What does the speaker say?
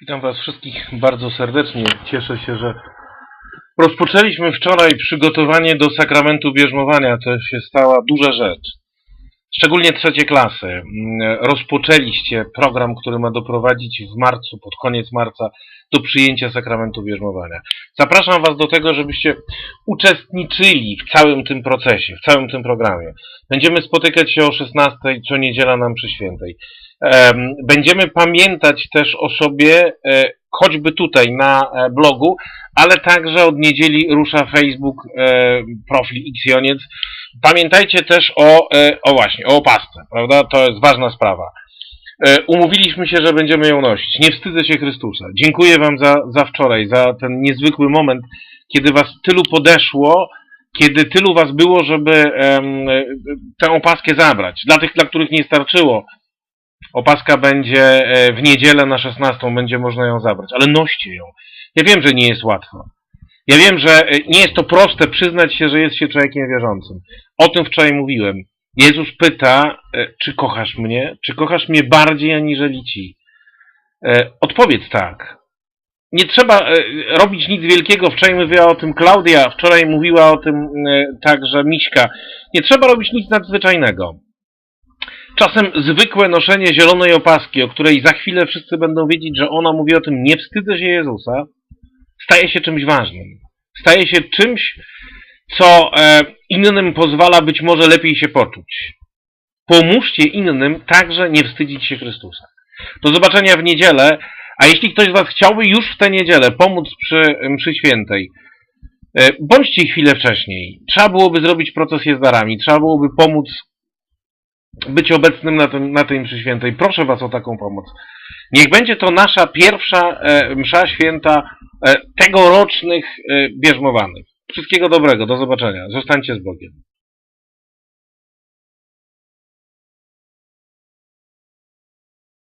Witam Was wszystkich bardzo serdecznie. Cieszę się, że rozpoczęliśmy wczoraj przygotowanie do sakramentu bierzmowania. To się stała duża rzecz. Szczególnie trzecie klasy. Rozpoczęliście program, który ma doprowadzić w marcu, pod koniec marca, do przyjęcia sakramentu bierzmowania. Zapraszam Was do tego, żebyście uczestniczyli w całym tym procesie, w całym tym programie. Będziemy spotykać się o 16 co niedziela nam przy świętej. Em, Będziemy pamiętać też o sobie, e, choćby tutaj na e, blogu, ale także od niedzieli rusza Facebook, e, profil Xjoniec. Pamiętajcie też o, o właśnie, o opasce, prawda? To jest ważna sprawa. Umówiliśmy się, że będziemy ją nosić. Nie wstydzę się Chrystusa. Dziękuję Wam za, za wczoraj, za ten niezwykły moment, kiedy Was tylu podeszło, kiedy tylu Was było, żeby e, tę opaskę zabrać. Dla tych, dla których nie starczyło, Opaska będzie e, w niedzielę na 16, będzie można ją zabrać, ale noście ją. Ja wiem, że nie jest łatwo. Ja wiem, że e, nie jest to proste przyznać się, że jest się człowiekiem wierzącym. O tym wczoraj mówiłem. Jezus pyta, e, czy kochasz mnie? Czy kochasz mnie bardziej aniżeli ci? Odpowiedz tak. Nie trzeba robić nic wielkiego. Wczoraj mówiła o tym Klaudia, wczoraj mówiła o tym także Miśka. Nie trzeba robić nic nadzwyczajnego. Czasem zwykłe noszenie zielonej opaski, o której za chwilę wszyscy będą wiedzieć, że ona mówi o tym, nie wstydzę się Jezusa, staje się czymś ważnym. Staje się czymś, co e, innym pozwala być może lepiej się poczuć. Pomóżcie innym także nie wstydzić się Chrystusa. Do zobaczenia w niedzielę, a jeśli ktoś z Was chciałby już w tę niedzielę pomóc przy mszy świętej, e, bądźcie chwilę wcześniej. Trzeba byłoby zrobić procesję z darami, trzeba byłoby pomóc być obecnym na, tym, na tej mszy świętej. Proszę Was o taką pomoc. Niech będzie to nasza pierwsza e, msza święta e, tegorocznych e, bierzmowanych. Wszystkiego dobrego, do zobaczenia. Zostańcie z Bogiem.